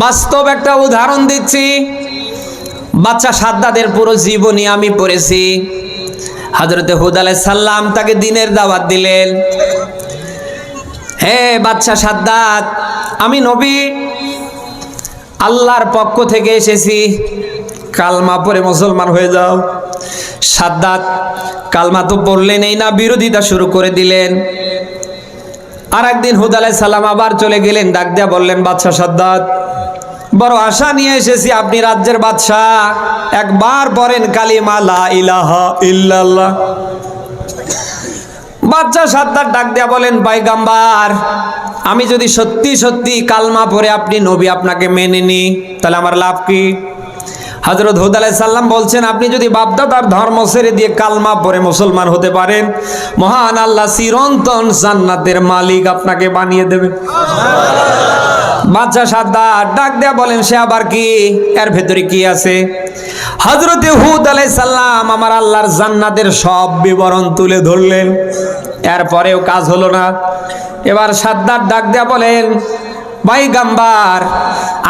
বাস্তব একটা উদাহরণ দিচ্ছি। বাচ্চা সাদ্দাদের পুরো জীবনী আমি পড়েছি। হজরতে হুদ সাল্লাম তাকে দিনের দাওয়াত দিলেন। হে বাচ্চা সাদ্দাত, আমি নবী, আল্লাহর পক্ষ থেকে এসেছি। কালমা পরে মুসলমান হয়ে যাও। সাদ্দাত, কালমা তো পড়লেন এই না, বিরোধিতা শুরু করে দিলেন। আর একদিন হুদ আলাই সাল্লাম আবার চলে গেলেন, ডাক দিয়া বললেন, বাচ্চা সাদ্দাত বড় আশা নিয়ে এসেছি, আপনি রাজ্যের বাদশাহ। একবার পড়েন কালিমা, লা ইলাহা ইল্লাল্লাহ। বাচ্চা সাদ্দার ডাক দিয়া বলেন বাইগাম্বার আমি যদি সত্যি সত্যি কালমা পরে আপনি নবী, আপনাকে মেনে নি, তাহলে আমার লাভ কি? হজরত হুদ আলাই সাল্লাম বলছেন, আপনি যদি বাপদাদার ধর্ম ছেড়ে দিয়ে কালমা পরে মুসলমান হতে পারেন, মহান আল্লাহ চিরন্তন জান্নাতের মালিক আপনাকে বানিয়ে দেবে। বাচ্চা সাদ্দার ডাক দেয়া বলেন, সে আবার কি? এর ভেতরে কি আছে? হজরতে হুদ আলাই সাল্লাম আমার আল্লাহর জান্নাতের সব বিবরণ তুলে ধরলেন। এরপরেও কাজ হলো না। এবার সাদ্দার ডাক দেয়া বলেন, ভাই গাম্বার,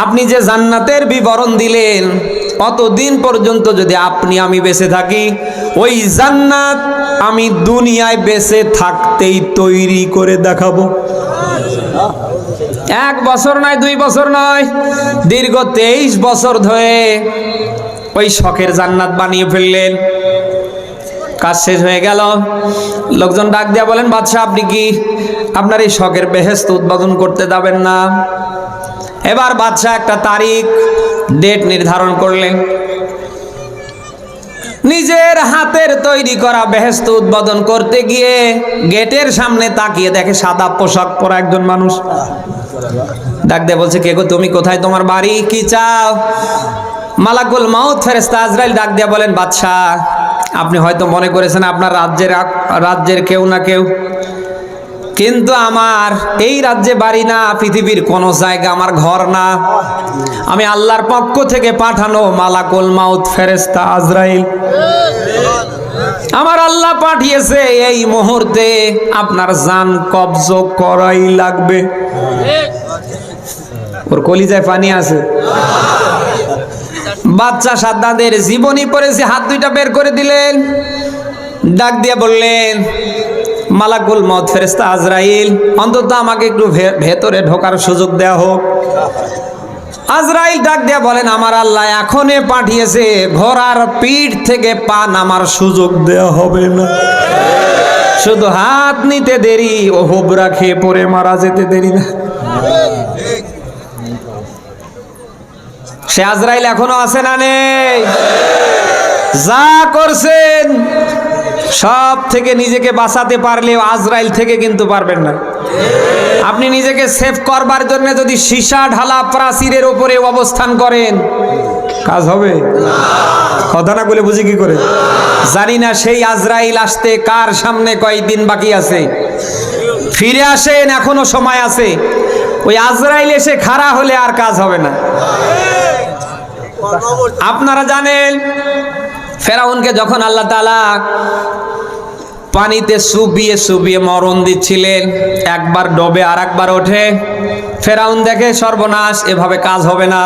আপনি যে জান্নাতের বিবরণ দিলেন, অতদিন পর্যন্ত যদি আপনি আমি বেঁচে থাকি, ওই জান্নাত আমি দুনিয়ায় বেঁচে থাকতেই তৈরি করে দেখাবো। এক বছর নয়, দুই বছর নয়, দীর্ঘ তেইশ বছর ধরে ওই শখের জান্নাত বানিয়ে ফেললেন। কাজ শেষ হয়ে গেল। লোকজন ডাক দিয়া বলেন, বাদশাহ, আপনি কি আপনার এই শখের বেহেস্ত উদ্বোধন করতে যাবেন না? এবার বাদশাহ একটা তারিখ ডেট নির্ধারণ করলেন। নিজের হাতের তৈরি করা বেহেস্ত উদ্বোধন করতে গিয়ে গেটের সামনে তাকিয়ে দেখে সাদা পোশাক পরা একজন মানুষ। ডাক দিয়ে বলছে, কে গো তুমি? কোথায় তোমার বাড়ি? কি চাও? মালাকুল মাউত ফেরেস্তা আজরাইল ডাক দিয়ে বলেন, বাদশাহ, আপনি হয়তো মনে করেছেন আপনার রাজ্যের রাজ্যের কেউ না কেউ কিন্তু আমার এই রাজ্যে বাড়ি না, পৃথিবীর কোনো জায়গা আমার ঘর না। আমি আল্লাহর পক্ষ থেকে পাঠানো মালাকুল মাউত ফেরেস্তা আজরাইল। আমার আল্লাহ পাঠিয়েছে এই মুহূর্তে আপনার জান কবজ করাই লাগবে। ওর কলিজায় পানি আছে। বাচ্চা সাদ্দাদের জীবনী পড়েছে হাত দুইটা বের করে দিলেন। ডাক দিয়ে বললেন মালাকুল মত ফেরেস্তা আজরাইল, অন্তত আমাকে একটু ভেতরে ঢোকার সুযোগ দেওয়া হোক। আজরাইল ডাক দিয়া বলেন, আমার আল্লাহ এখনে পাঠিয়েছে, ঘোড়ার পিঠ থেকে পা নামার সুযোগ দেওয়া হবে না। শুধু হাত নিতে দেরি ও হোবরা খেয়ে পড়ে মারা যেতে দেরি না। সে আজরাইল এখনও আছে না নেই? যা করছেন সব থেকে নিজেকে বাঁচাতে পারলেও আজরাইল থেকে কিন্তু পারবেন না। আপনি নিজেকে সেভ করবার জন্য যদি সীসা, ঢালা, প্রাচীরের ওপরে অবস্থান করেন, কাজ হবে? কথা না বলে বুঝি কি করে? জানি না সেই আজরাইল আসতে কার সামনে কয়েকদিন বাকি আছে। ফিরে আসেন, এখনও সময় আছে। ওই আজরাইল এসে খাড়া হলে আর কাজ হবে না। আপনারা জানেন, ফেরাউনকে যখন আল্লাহ তালা পানিতে সুবিয়ে সুবিয়ে মরণ দিচ্ছিলেন। একবার ডবে আর একবার ওঠে। ফেরাউন দেখে সর্বনাশ, এভাবে কাজ হবে না।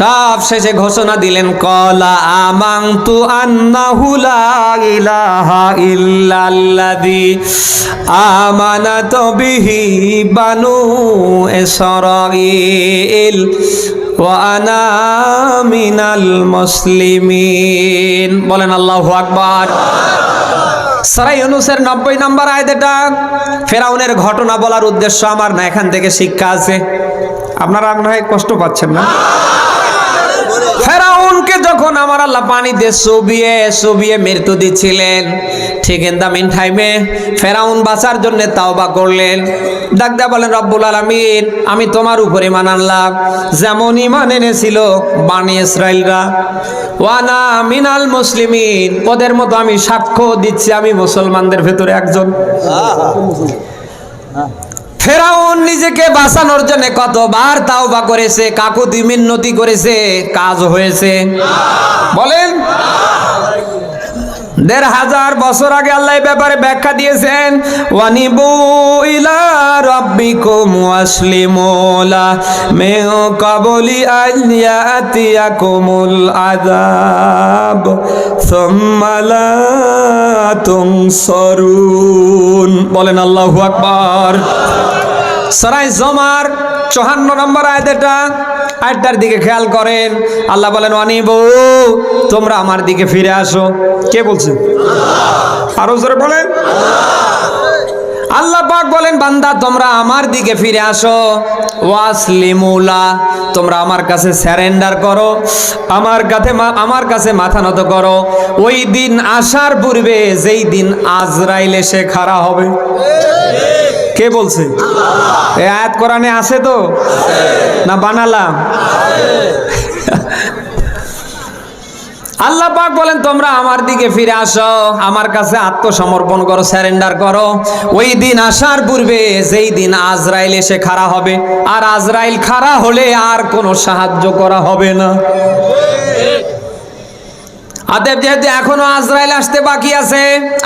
সব শেষে ঘোষণা দিলেন, কলা আমাং তু আন্নাহু লা ইলাহা ইল্লাল্লাযী আমানাত বিহি বানু ইসরাঈল ওয়া আনা মিনাল মুসলিমিন। বলেন আল্লাহু আকবার। সারাই ইউনুসের নব্বই নম্বর আয়াত এটা ফেরাউনের ঘটনা বলার উদ্দেশ্য আমার না, এখান থেকে শিক্ষা আছে। আপনারা মনে কষ্ট পাচ্ছেন না? ফেরাউনকে যখন আমার আল্লাহ পানিতে চুবিয়ে চুবিয়ে মৃত্যু দিচ্ছিলেন ঠিক ইন দা মিন টাইমে ফেরাউন বাঁচার জন্য তাওবা করলেন। ডাকদা বলেন, রব্বুল আলামিন, আমি তোমার উপরে ইমান আনলাম। যেমন ইমান এনেছিল বানি ইসরাইলরা ওয়ানা মিনাল মুসলিমিন। ওদের মতো আমি সাক্ষ্য দিচ্ছি, আমি মুসলমানদের ভেতরে একজন। ফেরাউন নিজেকে বাঁচানোর জন্য কতবার তাওবা করেছে কাকুতি মিন্নতি করেছে, কাজ হয়েছে। বলেন। দেড় হাজার বছর আগে আল্লাহ ব্যাপারে ব্যাখ্যা দিয়েছেন, ওয়ানিবু ইলা রাব্বিকুম ওয়াসলিমু লা মিন ক্বাবলি আন ইয়াতিয়াকুমুল আযাব, সুম্মা লা তুনসারুন। বলেন আল্লাহু আকবার। সরাই জমার চুহান্ন নম্বর আয়াত আয়াতটার দিকে খেয়াল করেন। আল্লাহ বলেন অনিবু তোমরা আমার দিকে ফিরে আসো। কে বলছে? আরও জোরে বলেন। আল্লাহ পাক বলেন, বান্দা, তোমরা আমার দিকে ফিরে আসো। ওয়াসলিমুলা, তোমরা আমার কাছে স্যারেন্ডার করো। আমার কাছে আমার কাছে মাথা নত করো। ওই দিন আসার পূর্বে যেই দিন আজরাইল এসে খাড়া হবে। কে বলছে? এ আয়াত কোরআনে আছে তো? না বানালাম? আল্লাহ পাক বলেন, তোমরা আমার দিকে ফিরে আসো, আমার কাছে আত্মসমর্পণ করো স্যারেন্ডার করো। ওই দিন আসার পূর্বে যেই দিন আজরাইল এসে খাড়া হবে, আর আজরাইল খাড়া হলে আর কোনো সাহায্য করা হবে না। অতএব যেহেতু এখনও আজরাইল আসতে বাকি আছে,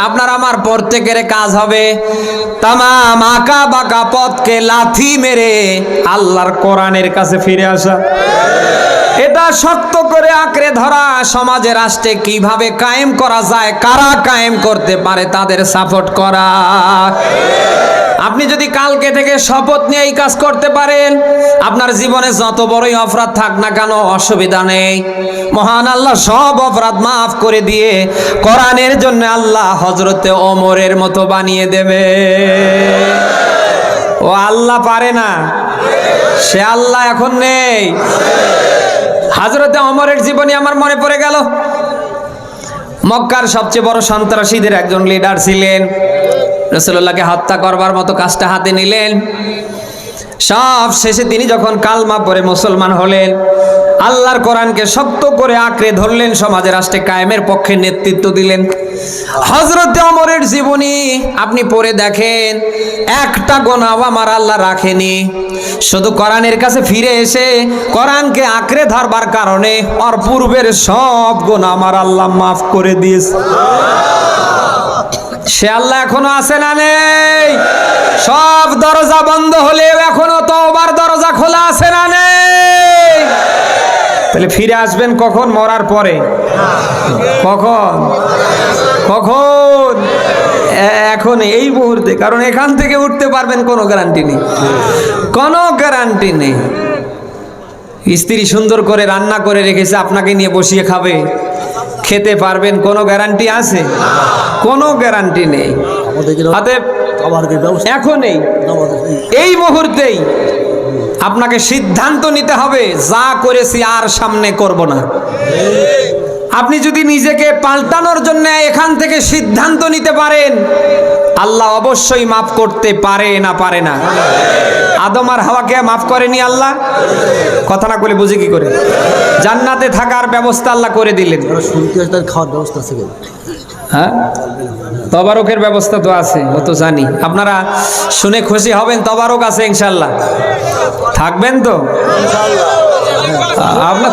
আপনার আমার প্রত্যেকের কাজ হবে। তামাম আঁকা বাঁকা পথকে লাথি মেরে আল্লাহর কোরআনের কাছে ফিরে আসা। এটা শক্ত করে আঁকড়ে ধরা সমাজে রাষ্ট্রে কীভাবে কায়েম করা যায়, কারা কায়েম করতে পারে তাদের সাপোর্ট করা। আপনি যদি কালকে থেকে শপথ নিয়ে এই কাজ করতে পারেন, আপনার জীবনে যত বড়ই অপরাধ থাক না কেন, অসুবিধা নেই। মহান আল্লাহ সব অপরাধ মাফ করে দিয়ে কোরআনের জন্য আল্লাহ হজরতে ওমরের মতো বানিয়ে দেবে। ও আল্লাহ পারে না। সে আল্লাহ এখন নেই। হাজরতে অমরের জীবনী আমার মনে পড়ে গেল। মক্কার সবচেয়ে বড় সন্ত্রাসীদের একজন লিডার ছিলেন। রসুল্লাহকে হত্যা করবার মতো কাজটা হাতে নিলেন। সব শেষে তিনি যখন কালমা পরে মুসলমান হলেন, আল্লাহর কোরআনকে শক্ত করে আঁকড়ে ধরলেন, সমাজে রাষ্ট্রে কায়েমের পক্ষে নেতৃত্ব দিলেন। হজরত অমরের জীবনী আপনি পড়ে দেখেন, একটা গোনাও আমার আল্লাহ রাখেনি। শুধু কোরআনের কাছে ফিরে এসে কোরআনকে আঁকড়ে ধরবার কারণে ওর পূর্বের সব গোনা আমার আল্লাহ মাফ করে দিয়েছে। সে আল্লাহ এখনও আছে না নেই? সব দরজা বন্ধ হলেও এখনও তওবার দরজা খোলা আছে না নেই? তাহলে ফিরে আসবেন কখন? মরার পরে। কখন? কখন? এখন এই মুহূর্তে, কারণ এখান থেকে উঠতে পারবেন কোনো গ্যারান্টি নেই। কোনো গ্যারান্টি নেই। স্ত্রী সুন্দর করে রান্না করে রেখেছে, আপনাকে নিয়ে বসিয়ে খাবে। খেতে পারবেন কোনো গ্যারান্টি আছে? কোনো গ্যারান্টি নেই। অতএব এখনই এই মুহূর্তেই আপনাকে সিদ্ধান্ত নিতে হবে যা করেছি আর সামনে করব না। আপনি যদি নিজেকে পাল্টানোর জন্য এখান থেকে সিদ্ধান্ত নিতে পারেন আল্লাহ অবশ্যই মাফ করতে পারে না পারে না। আদম আর হাওয়াকে মাফ করেনি আল্লাহ? কথা না বলে বুঝি কি করে? জান্নাতে থাকার ব্যবস্থা আল্লাহ করে দিলেন। খাওয়ার ব্যবস্থা আছে হ্যাঁ? তবারকের ব্যবস্থা তো আছে ও তো জানি। আপনারা শুনে খুশি হবেন তবারক আছে ইনশাল্লাহ থাকবেন তো? আপনার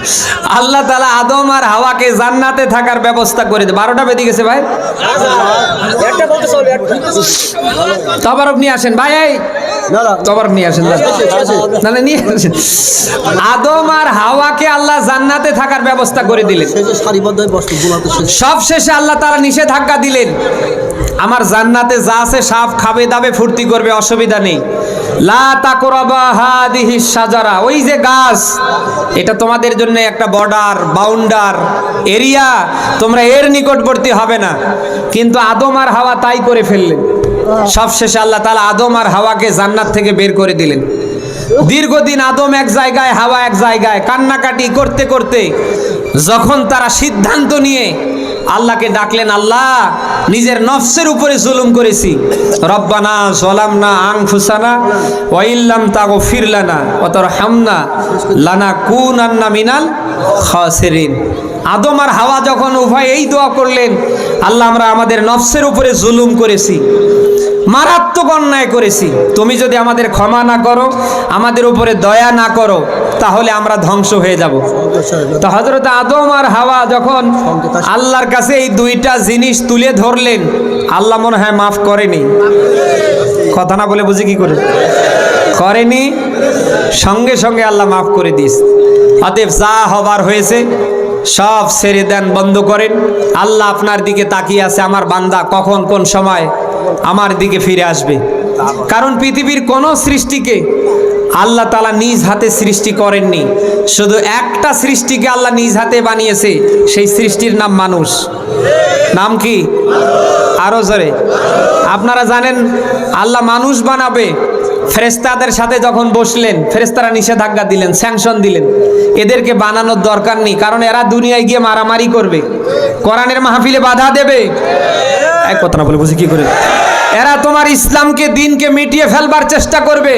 আল্লাহ তালা আদম আর হাওয়াকে জান্নাতে থাকার ব্যবস্থা করে দে। বারোটা বেঁধে গেছে ভাই। তবারক নিয়ে আসেন। ভাই এই। নিয়ে আসেন না না নিয়ে আসেন। আদম আর হাওয়াকে আল্লাহ জান্নাতে থাকার ব্যবস্থা করে দিলেন। সব শেষে আল্লাহ তারা নিষেধাজ্ঞা দিলেন। আমার জান্নাতে যা আছে সাপ খাবে দাবে ফুর্তি করবে অসুবিধা নেই। লা তাকরাবা হাদিহি সাজারা ওই যে গাছ এটা তোমাদের জন্য একটা বর্ডার বাউন্ডার এরিয়া তোমরা এর নিকটবর্তী হবে না। কিন্তু আদম আর হাওয়া তাই করে ফেললেন। সবশেষে আল্লাহ তালা আদম আর হাওয়াকে জান্নাত থেকে বের করে দিলেন। দীর্ঘদিন আদম এক জায়গায়, হাওয়া এক জায়গায়, কান্নাকাটি করতে করতে যখন তারা সিদ্ধান্ত নিয়ে আল্লাহকে ডাকলেন, আল্লাহ, নিজের নফসের উপরে জুলুম করেছি। রব্বানা জলামনা আং ফুসানা ওয়াইল্লাম তাগো ফিরলানা অতর হামনা লানা কুন আন্না মিনাল খাসেরিন। আদম আর হাওয়া যখন উভয় এই দোয়া করলেন, আল্লাহ, আমরা আমাদের নফসের উপরে জুলুম করেছি। মারাত্মক অন্যায় করেছি। তুমি যদি আমাদের ক্ষমা না করো, আমাদের উপরে দয়া না করো, তাহলে আমরা ধ্বংস হয়ে যাব। তো হজরত আদম আর হাওয়া যখন আল্লাহর কাছে এই দুইটা জিনিস তুলে ধরলেন, আল্লাহ মনে হয় মাফ করেনি। কথা না বলে বুঝি কি করে? করেনি, সঙ্গে সঙ্গে আল্লাহ মাফ করে দিস অতএব যা হবার হয়েছে, সব ছেড়ে দেন, বন্ধ করেন। আল্লাহ আপনার দিকে তাকিয়ে আছে, আমার বান্দা কখন কোন সময় আমার দিকে ফিরে আসবে। কারণ পৃথিবীর কোন সৃষ্টিকে আল্লাহ তালা নিজ হাতে সৃষ্টি করেননি। শুধু একটা সৃষ্টিকে আল্লাহ নিজ হাতে বানিয়েছে, সেই সৃষ্টির নাম মানুষ। নাম কি? আরও জোরে। আপনারা জানেন, আল্লাহ মানুষ বানাবে ফেরেস্তাদের সাথে যখন বসলেন ফেরেস্তারা নিষেধাজ্ঞা দিলেন স্যাংশন দিলেন। এদেরকে বানানোর দরকার নেই, কারণ এরা দুনিয়ায় গিয়ে মারামারি করবে। কোরআনের মাহফিলে বাধা দেবে। এক কথা না বলে বুঝি কি করে? এরা তোমার ইসলামকে, দিনকে মিটিয়ে ফেলবার চেষ্টা করবে।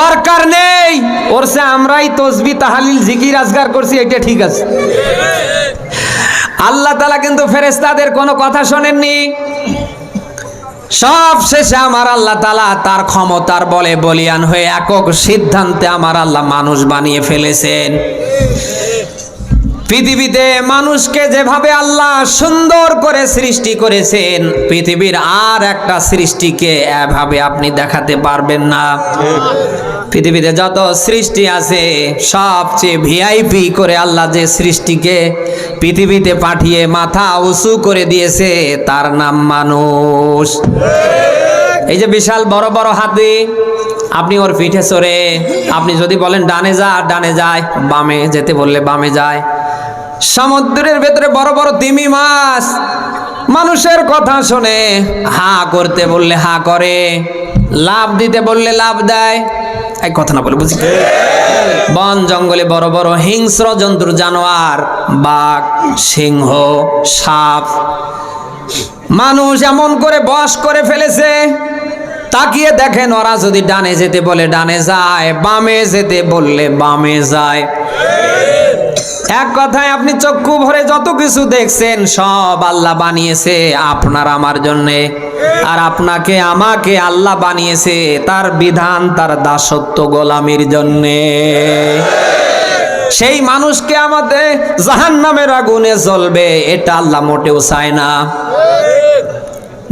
দরকার নেই। ওর সে আমরাই তসবি তাহালিল, জিকির আজগার করছি এটা ঠিক আছে। আল্লাহ তালা কিন্তু ফেরেস্তাদের কোনো কথা শোনেননি। সব শেষে আমার আল্লাহ তালা তার ক্ষমতার বলে বলিয়ান হয়ে একক সিদ্ধান্তে আমার আল্লাহ মানুষ বানিয়ে ফেলেছেন। পৃথিবীতে মানুষকে যেভাবে আল্লাহ সুন্দর করে সৃষ্টি করেছেন, পৃথিবীর আর একটা সৃষ্টিকে এভাবে আপনি দেখাতে পারবেন না। পৃথিবীতে যত সৃষ্টি আছে, সবচেয়ে ভিআইপি করে আল্লাহ যে সৃষ্টিকে পৃথিবীতে পাঠিয়ে মাথা উঁচু করে দিয়েছে, তার নাম মানুষ। এই যে বিশাল বড় বড় হাতি, আপনি ওর পিঠে চড়ে, আপনি যদি বলেন ডানে যা, ডানে যায়, বামে যেতে বললে বামে যায়। সমুদ্রের ভেতরে বড় বড় তিমি মাছ, মানুষের কথা শুনে হা করতে বললে হা করে, লাভ দিতে বললে লাভ দেয়। এই কথা না বলে বুঝি? বন জঙ্গলে বড় বড় হিংস্র জন্তুর জানোয়ার, বাঘ, সিংহ, সাপ। মানুষ এমন করে বস করে ফেলেছে, তাকিয়ে দেখেন ওরা যদি ডানে যেতে বলে, ডানে যায়, বামে যেতে বললে বামে যায়। এক কথায় আপনি চক্ষু ভরে যত কিছু দেখছেন, সব আল্লাহ বানিয়েছে আপনার আমার জন্যে। আর আপনাকে, আমাকে আল্লাহ বানিয়েছে তার বিধান, তার দাসত্ব গোলামির জন্যে। সেই মানুষকে আমাদের জাহান নামের আগুনে জ্বলবে, এটা আল্লাহ মোটেও চায় না।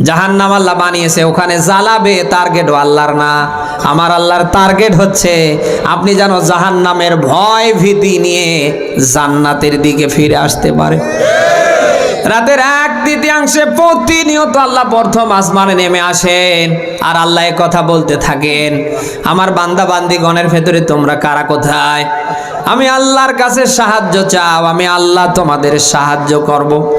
জাহান নাম আল্লাহ বানিয়েছে, ওখানে জ্বালাবে টার্গেটও আল্লাহর না। আমার আল্লাহর টার্গেট হচ্ছে, আপনি যেন জাহান নামের ভয় ভীতি নিয়ে জান্নাতের দিকে ফিরে আসতে পারে। রাতের এক তৃতীয়াংশে প্রতিনিয়ত আল্লাহ প্রথম আসমানে নেমে আসেন, আর আল্লাহ কথা বলতে থাকেন, আমার বান্দা বান্দিগণের ভেতরে তোমরা কারা কোথায়? আমি আল্লাহর কাছে সাহায্য চাও, আমি আল্লাহ তোমাদের সাহায্য করব।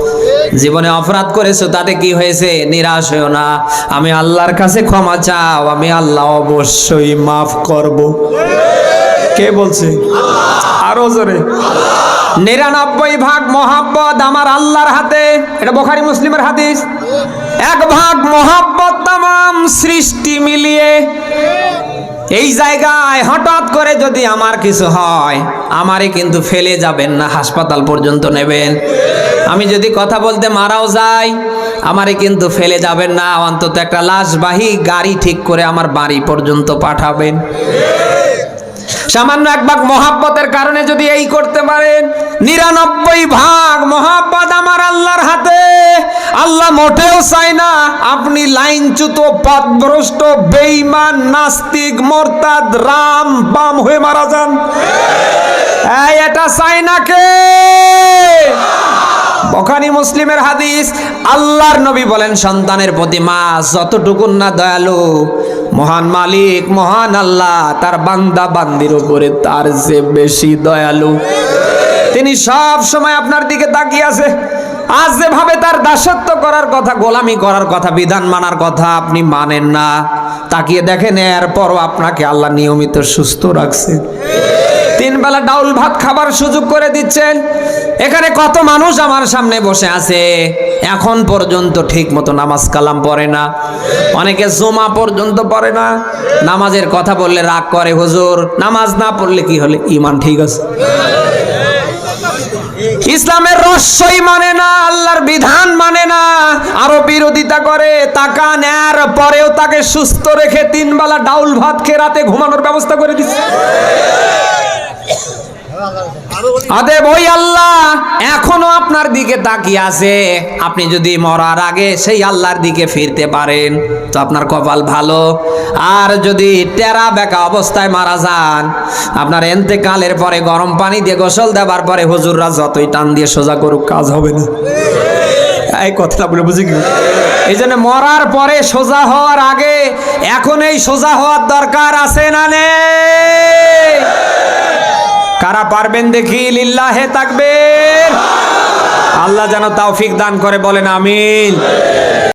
জীবনে অপরাধ করেছ, তাতে কি হয়েছে? নিরাশ হয়েও না। আমি আল্লাহর কাছে ক্ষমা চাও, আমি আল্লাহ অবশ্যই মাফ করব। কে বলছে? আরও জোরে। নিরানব্বই ভাগ মহাব্বত আমার আল্লাহর হাতে। এটা বোখারি মুসলিমের হাদিস। এক ভাগ মহাব্বত তাম, সৃষ্টি মিলিয়ে এই জায়গায় হঠাৎ করে যদি আমার কিছু হয়, আমারে কিন্তু ফেলে যাবেন না, হাসপাতাল পর্যন্ত নেবেন। আমি যদি কথা বলতে মারাও যাই, আমারে কিন্তু ফেলে যাবেন না, অন্তত একটা লাশবাহী গাড়ি ঠিক করে আমার বাড়ি পর্যন্ত পাঠাবেন। সামান্য এক ভাগ মহাব্বতের কারণে যদি এই করতে পারেন, নিরানব্বই ভাগ মহাব্বত আমার আল্লাহর হাতে। আল্লাহ মোটেও চায় না আপনি লাইনচ্যুত, পথভ্রষ্ট, বেঈমান, নাস্তিক, মোরতাদ, রাম, বাম হয়ে মারা যান। এটা চাই না কে? বখানি মুসলিমের হাদিস, আল্লাহর নবী বলেন, সন্তানের প্রতি মা যতটুকুন না দয়ালু, মহান মালিক, মহান আল্লাহ, তার বান্দা বান্দির উপরে তার যে বেশি দয়ালু। তিনি সব সময় আপনার দিকে তাকিয়ে আছে। আজ যেভাবে তার দাসত্ব করার কথা, গোলামি করার কথা, বিধান মানার কথা আপনি মানেন না, তাকিয়ে দেখেন, এরপরও আপনাকে আল্লাহ নিয়মিত সুস্থ রাখছে। তিন বেলা ডাউল ভাত খাবার সুযোগ করে দিচ্ছেন। এখানে কত মানুষ আমার সামনে বসে আছে? এখন পর্যন্ত ঠিক মতো নামাজ কালাম পড়ে না। অনেকে জমা পর্যন্ত পড়ে না। নামাজের কথা বললে রাগ করে, হুজুর, নামাজ না পড়লে কি হলে? ইমান ঠিক আছে। ইসলামের রস্যই মানে না, আল্লাহর বিধান মানে না। আরও বিরোধিতা করে, টাকা নেয়ার পরেও তাকে সুস্থ রেখে তিন বেলা ডাউল ভাত খেয়ে রাতে ঘুমানোর ব্যবস্থা করে দিচ্ছে। অতএব ওই আল্লাহ এখনও আপনার দিকে তাকিয়ে আছে। আপনি যদি মরার আগে সেই আল্লাহর দিকে ফিরতে পারেন, তো আপনার কপাল ভালো। আর যদি টেরা বেকা অবস্থায় মারা যান, আপনার এন্তেকালের পরে গরম পানি দিয়ে গোসল দেবার পরে হুজুররা যতই টান দিয়ে সোজা করুক, কাজ হবে না। এই কথাটা বলে বুঝি কি? এই জন্য মরার পরে সোজা হওয়ার আগে এখন এই সোজা হওয়ার দরকার আছে না নেই? কারা পারবেন দেখি লিল্লাহে থাকবেন আল্লাহ যেন তাওফিক দান করে বলেন আমিন।